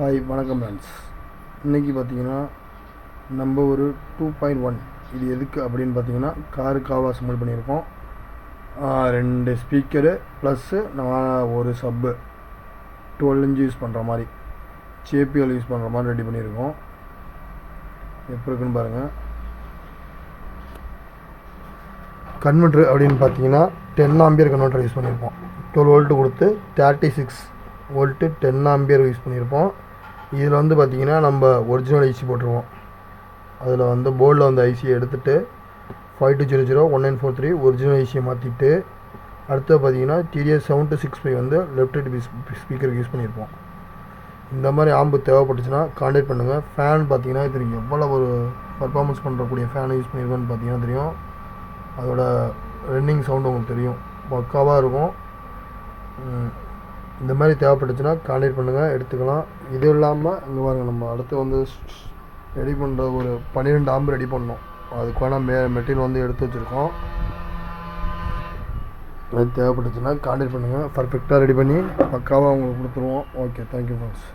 Hi வணக்கம் friends இன்றைக்கி பார்த்தீங்கன்னா நம்ம ஒரு டூ பாயிண்ட் ஒன் இது எதுக்கு அப்படின்னு பார்த்தீங்கன்னா காருக்காக அசம்பிள் பண்ணியிருக்கோம். ரெண்டு ஸ்பீக்கரு ப்ளஸ்ஸு நான் ஒரு சப்பு டுவெல் இன்ச்சு யூஸ் பண்ணுற மாதிரி ஜேபிஎல் யூஸ் பண்ணுற மாதிரி ரெடி பண்ணியிருக்கோம். எப்படி இருக்குன்னு பாருங்கள் கன்வெர்ட்ரு அப்படின்னு பார்த்தீங்கன்னா டென் ஆம்பியர் கன்வெர்ட்டர் யூஸ் பண்ணியிருப்போம் டுவெல் வோல்ட்டு கொடுத்து thirty six volt ten ampere use பண்ணியிருப்போம் இதில் வந்து பார்த்திங்கன்னா நம்ம ஒரிஜினல் ஐசி போட்டுருவோம். அதில் வந்து போர்டில் வந்து ஐசியை எடுத்துகிட்டு five two zero zero one nine four three original ஐசியை மாற்றிட்டு அடுத்து பார்த்தீங்கன்னா DTS seven two six five வந்து லெஃப்ட் ரைட் ஸ்பீக்கருக்கு யூஸ் பண்ணியிருப்போம். இந்த மாதிரி ஆம்பு தேவைப்பட்டுச்சுன்னா காண்டாக்ட் பண்ணுங்கள் ஃபேன் பார்த்தீங்கன்னா இது எவ்வளோ ஒரு பர்ஃபார்மன்ஸ் பண்ணுறக்கூடிய ஃபேனை யூஸ் பண்ணியிருக்கோன்னு பார்த்தீங்கன்னா தெரியும். அதோட ரன்னிங் சவுண்டு உங்களுக்கு தெரியும். பக்காவாக இருக்கும். இந்த மாதிரி தேவைப்பட்டுச்சுன்னா காண்டாக்ட் பண்ணுங்கள் எடுத்துக்கலாம். இது இல்லாமல் இங்கே பாருங்க நம்ம அடுத்து வந்து ரெடி பண்ணுற ஒரு பன்னிரெண்டு ஆம்பு ரெடி பண்ணோம் அதுக்கான மே மெட்டீரியல் வந்து எடுத்து வச்சுருக்கோம். அது தேவைப்பட்டுச்சுன்னா காண்டாக்ட் பண்ணுங்கள் பர்ஃபெக்டாக ரெடி பண்ணி பக்காவாக உங்களுக்கு கொடுத்துருவோம். Okay thank you friends